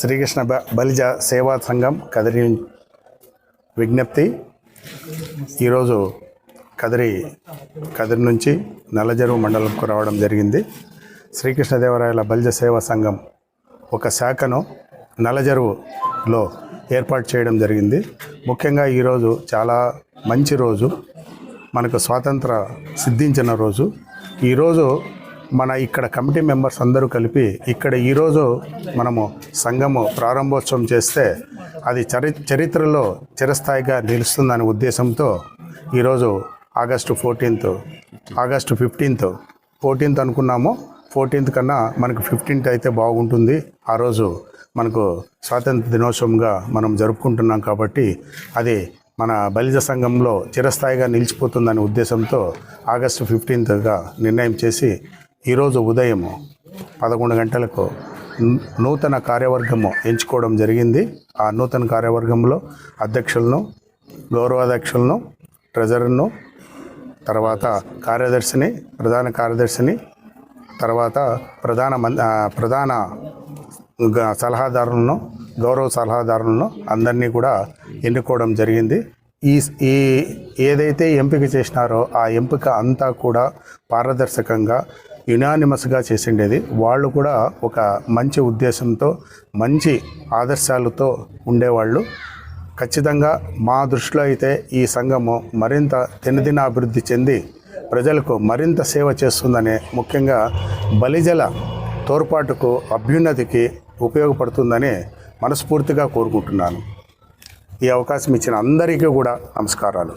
శ్రీకృష్ణ బ బలిజ సేవా సంఘం కదిరి విజ్ఞప్తి. ఈరోజు కదిరి కదిరి నుంచి నల్లజరువు మండలంకు రావడం జరిగింది. శ్రీకృష్ణదేవరాయల బలిజ సేవా సంఘం ఒక శాఖను నల్లజరువులో ఏర్పాటు చేయడం జరిగింది. ముఖ్యంగా ఈరోజు చాలా మంచి రోజు. మనకు స్వాతంత్ర సిద్ధించిన రోజు. ఈరోజు మన ఇక్కడ కమిటీ మెంబర్స్ అందరూ కలిపి ఇక్కడ ఈరోజు మనము సంఘము ప్రారంభోత్సవం చేస్తే అది చరి చరిత్రలో చిరస్థాయిగా నిలుస్తుందనే ఉద్దేశంతో ఈరోజు August fourteenth August fifteenth fourteenth అనుకున్నాము. ఫోర్టీన్త్ కన్నా మనకు ఫిఫ్టీన్త్ అయితే బాగుంటుంది. ఆ రోజు మనకు స్వాతంత్ర దినోత్సవంగా మనం జరుపుకుంటున్నాం కాబట్టి అది మన బలిజ సంఘంలో చిరస్థాయిగా నిలిచిపోతుందనే ఉద్దేశంతో ఆగస్టు ఫిఫ్టీన్త్గా నిర్ణయం చేసి ఈరోజు ఉదయం పదకొండు గంటలకు నూతన కార్యవర్గము ఎంచుకోవడం జరిగింది. ఆ నూతన కార్యవర్గంలో అధ్యక్షులను గౌరవాధ్యక్షులను ట్రెజరర్ను తర్వాత కార్యదర్శిని ప్రధాన కార్యదర్శిని తర్వాత ప్రధాన మం ప్రధాన గ- సలహాదారులను గౌరవ సలహాదారులను అందరినీ కూడా ఎన్నుకోవడం జరిగింది. ఈ ఈ ఏదైతే ఎంపిక చేసినారో ఆ ఎంపిక అంతా కూడా పారదర్శకంగా యునానిమస్గా చేసిండేది. వాళ్ళు కూడా ఒక మంచి ఉద్దేశంతో మంచి ఆదర్శాలతో ఉండేవాళ్ళు. ఖచ్చితంగా మా దృష్టిలో అయితే ఈ సంఘము మరింత దినదిన అభివృద్ధి చెంది ప్రజలకు మరింత సేవ చేస్తుందనే ముఖ్యంగా బలిజల తోడ్పాటుకు అభ్యున్నతికి ఉపయోగపడుతుందని మనస్ఫూర్తిగా కోరుకుంటున్నాను. ఈ అవకాశం ఇచ్చిన అందరికీ కూడా నమస్కారాలు.